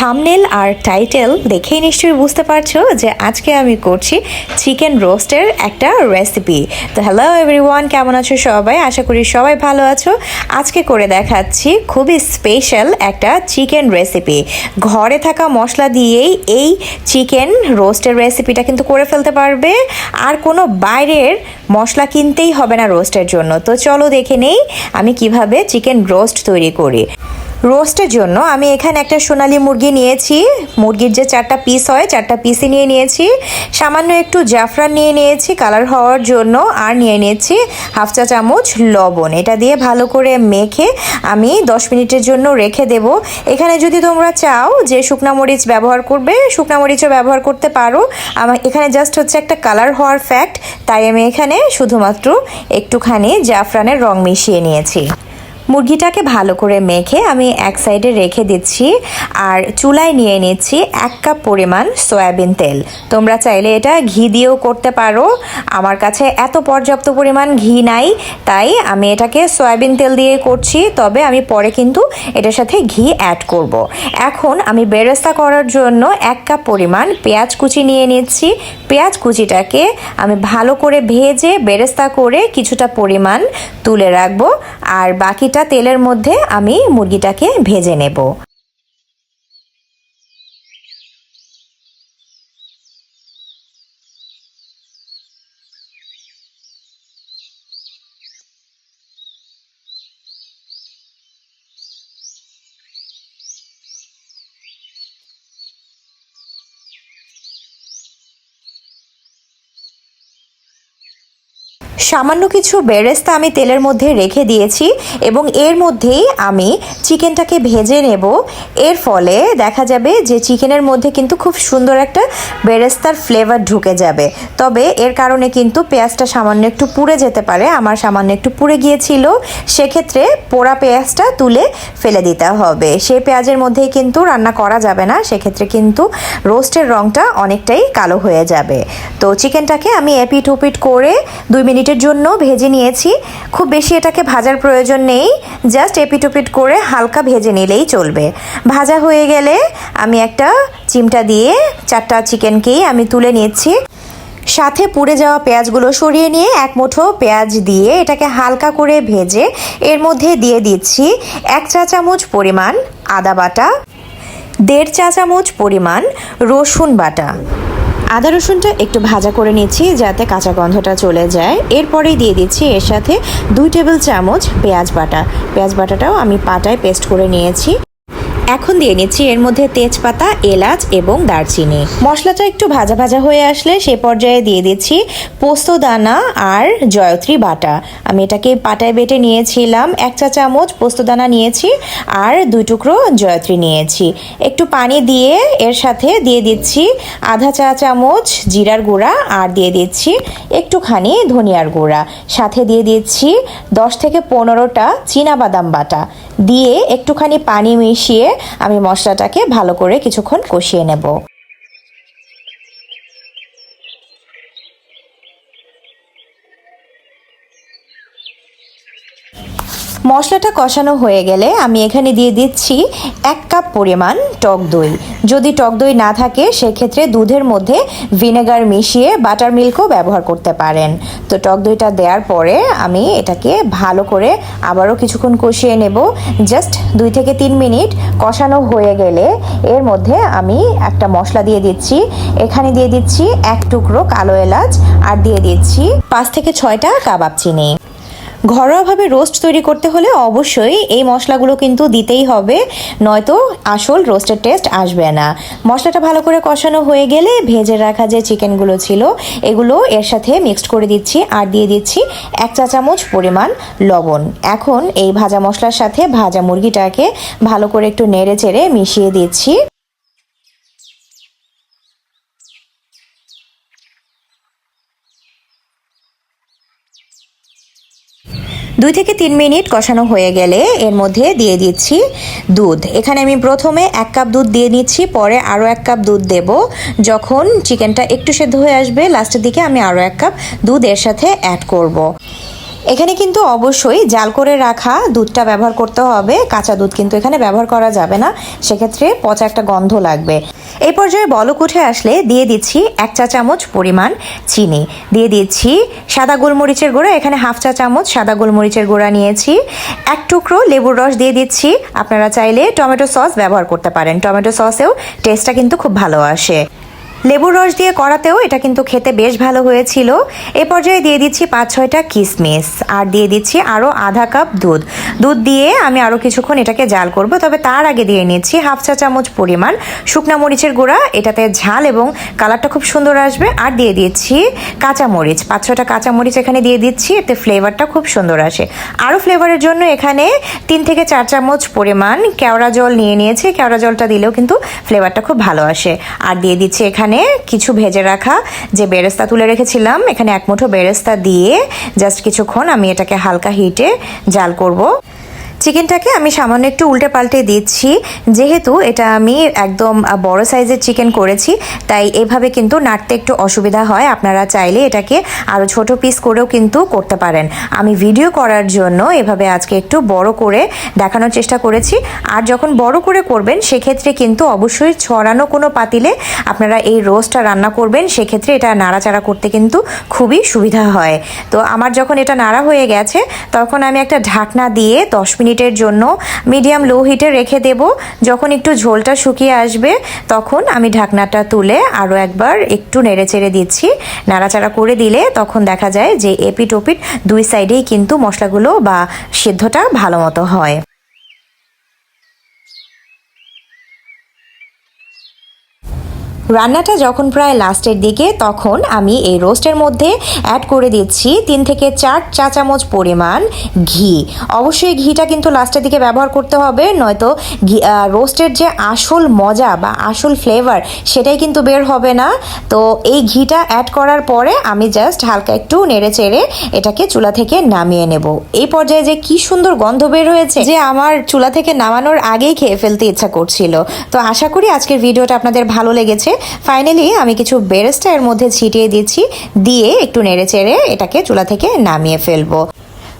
Thumbnail আর title দেখেই নিশ্চয়ই বুঝতে পারছ যে আজকে আমি করছি চিকেন রোস্টের একটা রেসিপি তো হ্যালো এভরিওয়ান কেমন আছো সবাই? আশা করি সবাই ভালো আছো। আজকে করে দেখাচ্ছি খুবই স্পেশাল একটা চিকেন রেসিপি ঘরে থাকা মশলা দিয়েই এই চিকেন রোস্টের রেসিপিটা কিন্তু করে ফেলতে পারবে। আর কোনো বাইরের মশলা কিনতেই হবে না রোস্টের জন্য। তো চলো দেখে নেই আমি কীভাবে চিকেন রোস্ট তৈরি করি। রোস্টের জন্য আমি এখানে একটা সোনালি মুরগি নিয়েছি। মুরগির যে চারটা পিস হয়, চারটা পিসই নিয়ে নিয়েছি। সামান্য একটু জাফরান নিয়ে নিয়েছি কালার হওয়ার জন্য, আর নিয়ে নিয়েছি হাফ চা চামচ লবণ। এটা দিয়ে ভালো করে মেখে আমি দশ মিনিটের জন্য রেখে দেব। এখানে যদি তোমরা চাও যে শুকনা মরিচ ব্যবহার করবে, শুকনা মরিচও ব্যবহার করতে পারো। আমার এখানে জাস্ট হচ্ছে একটা কালার হওয়ার ফ্যাক্ট তাই আমি এখানে শুধুমাত্র একটুখানি জাফরানের রং মিশিয়ে নিয়েছি। মুরগিটাকে ভালো করে মেখে আমি এক সাইডে রেখে দিচ্ছি আর চুলায় নিয়ে নিচ্ছি এক কাপ পরিমাণ সয়াবিন তেল। তোমরা চাইলে এটা ঘি দিয়েও করতে পারো। আমার কাছে এত পর্যাপ্ত পরিমাণ ঘি নাই, তাই আমি এটাকে সয়াবিন তেল দিয়ে করছি। তবে আমি পরে কিন্তু এটার সাথে ঘি অ্যাড করব। এখন আমি বেরেস্তা করার জন্য এক কাপ পরিমাণ পেঁয়াজ কুচি নিয়ে নিচ্ছি। পেঁয়াজ কুচিটাকে আমি ভালো করে ভেজে বেরেস্তা করে কিছুটা পরিমাণ তুলে রাখব। আর বাকিটা তেলের মধ্যে আমি মুরগিটাকে ভেজে নেব। সামান্য কিছু বেরেস্তা আমি তেলের মধ্যে রেখে দিয়েছি এবং এর মধ্যেই আমি চিকেনটাকে ভেজে নেব। এর ফলে দেখা যাবে যে চিকেনের মধ্যে কিন্তু খুব সুন্দর একটা বেরেস্তার ফ্লেভার ঢুকে যাবে। তবে এর কারণে কিন্তু পেঁয়াজটা সামান্য একটু পুড়ে যেতে পারে, আমার সামান্য একটু পুড়ে গিয়েছিল। সেক্ষেত্রে পোড়া পেঁয়াজটা তুলে ফেলে দিতে হবে। সেই পেঁয়াজের মধ্যেই কিন্তু রান্না করা যাবে না, সেক্ষেত্রে কিন্তু রোস্টের রঙটা অনেকটাই কালো হয়ে যাবে। তো চিকেনটাকে আমি এপিট ওপিট করে দুই মিনিটের জন্য ভেজে নিয়েছি। খুব বেশি এটাকে ভাজার প্রয়োজন নেই। জাস্ট এপিট ওপিট করে হালকা ভেজে নিলেই চলবে। ভাজা হয়ে গেলে আমি একটা চিমটা দিয়ে চারটা চিকেনকেই আমি তুলে নিচ্ছি। সাথে পুড়ে যাওয়া পেঁয়াজগুলো সরিয়ে নিয়ে এক মুঠো পেঁয়াজ দিয়ে এটাকে হালকা করে ভেজে এর মধ্যে দিয়ে দিচ্ছি এক চা চামচ পরিমাণ আদা বাটা, দেড় চা চামচ পরিমাণ রসুন বাটা। আদা রসুনটা একটু ভাজা করে নিচ্ছি যাতে কাঁচা গন্ধটা চলে যায়। এরপরেই দিয়ে দিচ্ছি এর সাথে দুই টেবিল চামচ পেঁয়াজ বাটা। পেঁয়াজ বাটাটাও আমি পাটায় পেস্ট করে নিয়েছি। এখন দিয়ে নিচ্ছি এর মধ্যে তেজপাতা, এলাচ এবং দারচিনি। মশলাটা একটু ভাজা ভাজা হয়ে আসলে সে পর্যায়ে দিয়ে দিচ্ছি পোস্ত দানা আর জয়ত্রী বাটা। আমি এটাকে পাটায় বেটে নিয়েছিলাম, এক চা চামচ পোস্ত দানা নিয়েছি আর দুই টুকরো জয়ত্রী নিয়েছি। একটু পানি দিয়ে এর সাথে দিয়ে দিচ্ছি আধা চা চামচ জিরার গুঁড়া আর দিয়ে দিচ্ছি একটুখানি ধনিয়ার গুঁড়া। সাথে দিয়ে দিচ্ছি দশ থেকে পনেরোটা বাদাম বাটা। দিয়ে একটুখানি পানি মিশিয়ে আমি মশলাটাকে ভালো করে কিছুক্ষণ কষিয়ে নেব। মশলাটা কষানো হয়ে গেলে আমি এখানে দিয়ে দিচ্ছি এক কাপ পরিমাণ টক দই। যদি টক দই না থাকে, সেক্ষেত্রে দুধের মধ্যে ভিনেগার মিশিয়ে বাটার মিল্কও ব্যবহার করতে পারেন। তো টক দইটা দেওয়ার পরে আমি এটাকে ভালো করে আবারও কিছুক্ষণ কষিয়ে নেব। জাস্ট দুই থেকে তিন মিনিট কষানো হয়ে গেলে এর মধ্যে আমি একটা মশলা দিয়ে দিচ্ছি। এখানে দিয়ে দিচ্ছি এক টুকরো কালো এলাচ আর দিয়ে দিচ্ছি পাঁচ থেকে ছয়টা কাবাব চিনি। ঘরোয়াভাবে রোস্ট তৈরি করতে হলে অবশ্যই এই মশলাগুলো কিন্তু দিতেই হবে, নয়তো আসল রোস্টের টেস্ট আসবে না। মশলাটা ভালো করে কষানো হয়ে গেলে ভেজে রাখা যে চিকেনগুলো ছিল, এগুলো এর সাথে মিক্সড করে দিচ্ছি আর দিয়ে দিচ্ছি এক চা চামচ পরিমাণ লবণ। এখন এই ভাজা মশলার সাথে ভাজা মুরগিটাকে ভালো করে একটু নেড়ে চেড়ে মিশিয়ে দিচ্ছি। দুই থেকে তিন মিনিট কষানো হয়ে গেলে এর মধ্যে দিয়ে দিচ্ছি দুধ এখানে আমি প্রথমে এক কাপ দুধ দিয়ে দিচ্ছি পরে আরও এক কাপ দুধ দেব যখন চিকেনটা একটু সেদ্ধ হয়ে আসবে, লাস্টের দিকে আমি আরও এক কাপ দুধ এর সাথে অ্যাড করব। এখানে কিন্তু অবশ্যই জাল করে রাখা দুধটা ব্যবহার করতে হবে। কাঁচা দুধ কিন্তু এখানে ব্যবহার করা যাবে না। সেক্ষেত্রে পচা একটা গন্ধ লাগবে। এই পর্যায়ে বলক উঠে আসলে দিয়ে দিচ্ছি এক চা চামচ পরিমাণ চিনি। দিয়ে দিচ্ছি সাদা গোলমরিচের গুঁড়া। এখানে হাফ চা চামচ সাদা গোলমরিচের গুঁড়া নিয়েছি। এক টুকরো লেবুর রস দিয়ে দিচ্ছি। আপনারা চাইলে টমেটো সস ব্যবহার করতে পারেন। টমেটো সসেও টেস্টটা কিন্তু খুব ভালো আসে। লেবুর রস দিয়ে করাতেও এটা কিন্তু খেতে বেশ ভালো হয়েছিল। এ পর্যায়ে দিয়ে দিচ্ছি পাঁচ ছয়টা কিশমিশ আর দিয়ে দিচ্ছি আরও আধা কাপ দুধ। দুধ দিয়ে আমি আরও কিছুক্ষণ এটাকে জাল করব, তবে তার আগে দিয়ে নিচ্ছি হাফ চা চামচ পরিমাণ শুকনা মরিচের গুঁড়া। এটাতে ঝাল এবং কালারটা খুব সুন্দর আসবে। আর দিয়ে দিচ্ছি কাঁচা মরিচ। পাঁচ ছটা কাঁচা মরিচ এখানে দিয়ে দিচ্ছি, এতে ফ্লেভারটা খুব সুন্দর আসে। আরও ফ্লেভারের জন্য এখানে তিন থেকে চার চামচ পরিমাণ কেওড়া জল নিয়ে নিয়েছি। কেওড়া জলটা দিলেও কিন্তু ফ্লেভারটা খুব ভালো আসে। আর দিয়ে দিচ্ছি এখানে কিছু ভেজে রাখা যে বেরেস্তা তুলে রেখেছিলাম, এখানে এক মুঠো বেরেস্তা দিয়ে জাস্ট কিছুক্ষণ আমি এটাকে হালকা হিটে জাল করব। চিকেনটাকে আমি সামান্য একটু উল্টে পাল্টে দিচ্ছি। যেহেতু এটা আমি একদম বড় সাইজের চিকেন করেছি, তাই এভাবে কিন্তু নাড়তে একটু অসুবিধা হয়। আপনারা চাইলে এটাকে আরও ছোট পিস করেও কিন্তু করতে পারেন। আমি ভিডিও করার জন্য এভাবে আজকে একটু বড় করে দেখানোর চেষ্টা করেছি। আর যখন বড় করে করবেন, সেক্ষেত্রে কিন্তু অবশ্যই ছড়ানো কোনো পাতিলে আপনারা এই রোস্টটা রান্না করবেন, সেক্ষেত্রে এটা নাড়াচাড়া করতে কিন্তু খুবই সুবিধা হয়। তো আমার যখন এটা নাড়া হয়ে গেছে, তখন আমি একটা ঢাকনা দিয়ে দশ মিনিটের জন্য মিডিয়াম লো হিটে রেখে দেব যখন একটু ঝোলটা শুকিয়ে আসবে তখন আমি ঢাকনাটা তুলে আরও একবার একটু নেড়ে চেড়ে দিচ্ছি নাড়াচাড়া করে দিলে তখন দেখা যায় যে এপিট ওপিট দুই সাইডেই কিন্তু মশলাগুলো বা সিদ্ধটা ভালো মতো হয় রান্নাটা যখন প্রায় লাস্টের দিকে, তখন আমি এই রোস্টের মধ্যে অ্যাড করে দিচ্ছি তিন থেকে চার চা চামচ পরিমাণ ঘি। অবশ্যই ঘিটা কিন্তু লাস্টের দিকে ব্যবহার করতে হবে, নয়তো ঘি রোস্টের যে আসল মজা বা আসল ফ্লেভার সেটাই কিন্তু বের হবে না। তো এই ঘিটা অ্যাড করার পরে আমি জাস্ট হালকা একটু নেড়ে চেড়ে এটাকে চুলা থেকে নামিয়ে নেব। এই পর্যায়ে যে কি সুন্দর গন্ধ বের হয়েছে, যে আমার চুলা থেকে নামানোর আগেই খেয়ে ফেলতে ইচ্ছা করছিল। তো আশা করি আজকের ভিডিওটা আপনাদের ভালো লেগেছে। ফাইনালি আমি কিছু বেরেস্টা এর মধ্যে ছিটিয়ে দিচ্ছি, দিয়ে একটু নেড়ে চেড়ে এটাকে চুলা থেকে নামিয়ে ফেলব।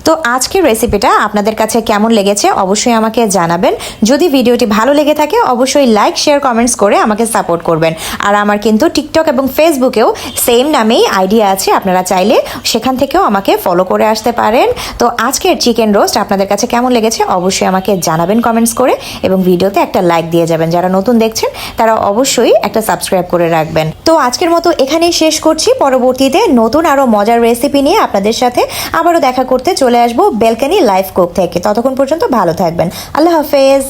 তো আজকের রেসিপিটা আপনাদের কাছে কেমন লেগেছে অবশ্যই আমাকে জানাবেন। যদি ভিডিওটি ভালো লেগে থাকে, অবশ্যই লাইক শেয়ার কমেন্টস করে আমাকে সাপোর্ট করবেন। আর আমার কিন্তু টিকটক এবং ফেসবুকেও সেম নামেই আইডিয়া আছে, আপনারা চাইলে সেখান থেকেও আমাকে ফলো করে আসতে পারেন। তো আজকের চিকেন রোস্ট আপনাদের কাছে কেমন লেগেছে অবশ্যই আমাকে জানাবেন কমেন্টস করে এবং ভিডিওতে একটা লাইক দিয়ে যাবেন। যারা নতুন দেখছেন, তারা অবশ্যই একটা সাবস্ক্রাইব করে রাখবেন। তো আজকের মতো এখানেই শেষ করছি। পরবর্তীতে নতুন আরও মজার রেসিপি নিয়ে আপনাদের সাথে আবারও দেখা করতে চলে আসব বেলকানি লাইফ কোক থেকে। ততক্ষণ পর্যন্ত ভালো থাকবেন। আল্লাহ হাফেজ।